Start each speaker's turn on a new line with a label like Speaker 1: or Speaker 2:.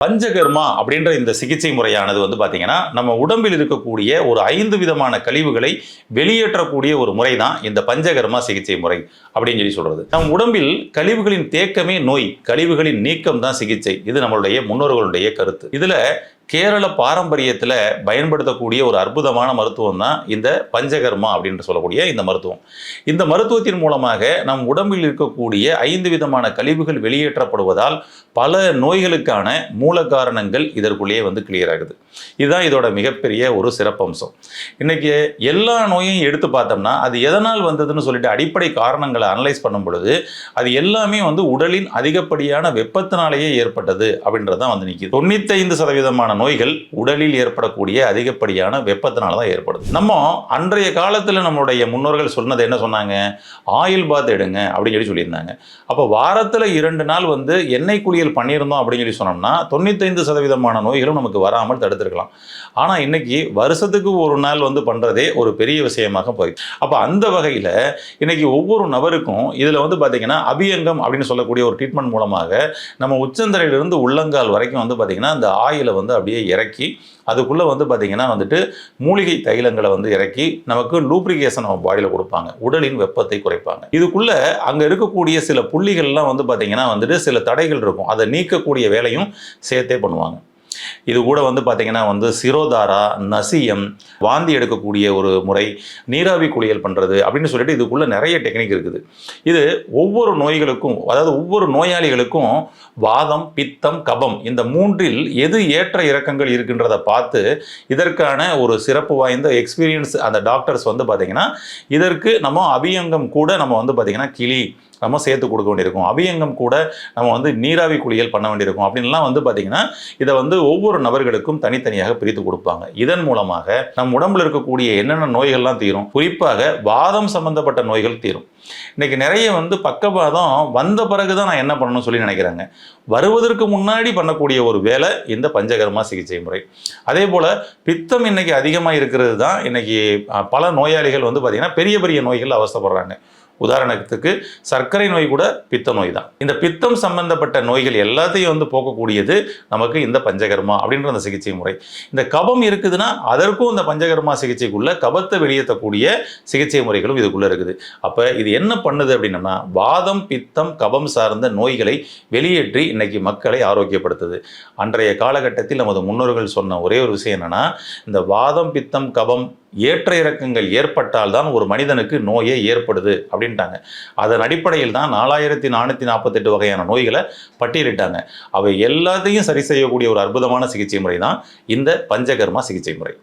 Speaker 1: பஞ்சகர்மா அப்படின்ற இந்த சிகிச்சை முறையானது வந்து பார்த்தீங்கன்னா நம்ம உடம்பில் இருக்கக்கூடிய ஒரு ஐந்து விதமான கழிவுகளை வெளியேற்றக்கூடிய ஒரு முறை தான் இந்த பஞ்சகர்மா சிகிச்சை முறை அப்படின்னு சொல்லி சொல்கிறது நம் உடம்பில் கழிவுகளின் தேக்கமே நோய் கழிவுகளின் நீக்கம் தான் சிகிச்சை. இது நம்மளுடைய முன்னோர்களுடைய கருத்து. இதில் கேரள பாரம்பரியத்தில் பயன்படுத்தக்கூடிய ஒரு அற்புதமான மருத்துவம் தான் இந்த பஞ்சகர்மா அப்படின்னு சொல்லக்கூடிய இந்த மருத்துவம். இந்த மருத்துவத்தின் மூலமாக நம் உடம்பில் இருக்கக்கூடிய ஐந்து விதமான கழிவுகள் வெளியேற்றப்படுவதால் பல நோய்களுக்கான மூல காரணங்கள் இதற்குள்ளேயே வந்து கிளியர் ஆகுது. இதுதான் இதோட மிகப்பெரிய ஒரு சிறப்பம்சம். இன்னைக்கு எல்லா நோயையும் எடுத்து பார்த்தோம்னா அது எதனால் வந்ததுன்னு சொல்லிட்டு அடிப்படை காரணங்களை அனலைஸ் பண்ணும் பொழுது அது எல்லாமே வந்து உடலின் அதிகப்படியான வெப்பத்தினாலேயே ஏற்பட்டது அப்படின்றதான் வந்து நிற்கிது தொண்ணூத்தைந்து சதவீதமான நோய்கள் உடலில் ஏற்படக்கூடிய அதிகப்படியான வெப்பத்தினால தான் ஏற்படுது. நம்ம அன்றைய காலத்தில் நம்மளுடைய முன்னோர்கள் சொன்னது என்ன சொன்னாங்க? ஆயில் பாத் எடுங்க அப்படின்னு சொல்லி சொல்லியிருந்தாங்க. அப்போ வாரத்தில் இரண்டு நாள் வந்து எண்ணெய் குளியல் பண்ணியிருந்தோம் அப்படின்னு சொல்லி சொன்னோம்னா தொண்ணூத்தைந்து சதவீதமான நோய்களும் நமக்கு வராமல் தடுத்துருக்கலாம். ஆனால் இன்னைக்கு வருஷத்துக்கு ஒரு நாள் வந்து பண்ணுறதே ஒரு பெரிய விஷயமாக போயிடுச்சு அப்போ அந்த வகையில் இன்னைக்கு ஒவ்வொரு நபருக்கும் இதில் வந்து பார்த்தீங்கன்னா அபியங்கம் அப்படின்னு சொல்லக்கூடிய ஒரு ட்ரீட்மெண்ட் மூலமாக நம்ம உச்சந்தரையிலிருந்து உள்ளங்கால் வரைக்கும் வந்து பார்த்தீங்கன்னா அந்த ஆயிலை வந்து அப்படி அப்படியே இறக்கி அதுக்குள்ளே வந்து பார்த்தீங்கன்னா வந்துட்டு மூலிகை தைலங்களை வந்து இறக்கி நமக்கு லூப்ரிகேஷன் நம்ம பாடியில் கொடுப்பாங்க. உடலின் வெப்பத்தை குறைப்பாங்க. இதுக்குள்ளே அங்கே இருக்கக்கூடிய சில புள்ளிகள்லாம் வந்து பார்த்தீங்கன்னா வந்துட்டு சில தடைகள் இருக்கும். அதை நீக்கக்கூடிய வேலையும் சேர்த்தே பண்ணுவாங்க. இது கூட வந்து பார்த்தீங்கன்னா வந்து சிரோதாரா நசியம் வாந்தி எடுக்கக்கூடிய ஒரு முறை நீராவி குளியல் பண்ணுறது அப்படின்னு சொல்லிட்டு இதுக்குள்ளே நிறைய டெக்னிக் இருக்குது. இது ஒவ்வொரு நோய்களுக்கும் அதாவது ஒவ்வொரு நோயாளிகளுக்கும் வாதம் பித்தம் கபம் இந்த மூன்றில் எது ஏற்ற இறக்கங்கள் இருக்கின்றதை பார்த்து இதற்கான ஒரு சிறப்பு வாய்ந்த எக்ஸ்பீரியன்ஸ் அந்த டாக்டர்ஸ் வந்து பார்த்திங்கன்னா இதற்கு நம்ம அபியங்கம் கூட நம்ம வந்து பார்த்தீங்கன்னா கிளி நம்ம சேர்த்து கொடுக்க வேண்டியிருக்கும். அபியங்கம் கூட நம்ம வந்து நீராவி குளியல் பண்ண வேண்டியிருக்கும். அப்படின்லாம் வந்து பார்த்திங்கன்னா இதை வந்து ஒவ்வொரு நபர்களுக்கும் தனித்தனியாக பிரித்து கொடுப்பாங்க. இதன் மூலமாக நம் உடம்புல இருக்கக்கூடிய என்னென்ன நோய்கள்லாம் தீரும்? குறிப்பாக வாதம் சம்பந்தப்பட்ட நோய்கள் தீரும். இன்னைக்கு நிறைய வந்து பக்கவாதம் வந்த பிறகு தான் நான் என்ன பண்ணணும்னு சொல்லி நினைக்கிறாங்க. வருவதற்கு முன்னாடி பண்ணக்கூடிய ஒரு வேலை இந்த பஞ்சகர்மா சிகிச்சை முறை. அதே போல் பித்தம் இன்னைக்கு அதிகமாக இருக்கிறது தான். இன்னைக்கு பல நோயாளிகள் வந்து பார்த்திங்கன்னா பெரிய பெரிய நோய்கள் அவசப்படுறாங்க உதாரணத்துக்கு சர்க்கரை நோய் கூட பித்த நோய் தான். இந்த பித்தம் சம்பந்தப்பட்ட நோய்கள் எல்லாத்தையும் வந்து போக்கக்கூடியது நமக்கு இந்த பஞ்சகர்மா அப்படின்ற அந்த சிகிச்சை முறை. இந்த கபம் இருக்குதுன்னா அதற்கும் இந்த பஞ்சகர்மா சிகிச்சைக்குள்ள கபத்தை வெளியேற்றக்கூடிய சிகிச்சை முறைகளும் இதுக்குள்ள இருக்குது. அப்போ இது என்ன பண்ணுது அப்படின்னா வாதம் பித்தம் கபம் சார்ந்த நோய்களை வெளியேற்றி இன்னைக்கு மக்களை ஆரோக்கியப்படுத்துது. அன்றைய காலகட்டத்தில் நமது முன்னோர்கள் சொன்ன ஒரே ஒரு விஷயம் என்னன்னா இந்த வாதம் பித்தம் கபம் ஏற்ற இறக்கங்கள் ஏற்பட்டால் தான் ஒரு மனிதனுக்கு நோயே ஏற்படுது அப்படின்னு அப்படின்ட்டாங்க. அதன் அடிப்படையில் தான் நாலாயிரத்தி நானூற்றி நாற்பத்தெட்டு வகையான நோய்களை பட்டியலிட்டாங்க. அவை எல்லாத்தையும் சரி செய்யக்கூடிய ஒரு அற்புதமான சிகிச்சை முறை தான் இந்த பஞ்சகர்மா சிகிச்சை முறை.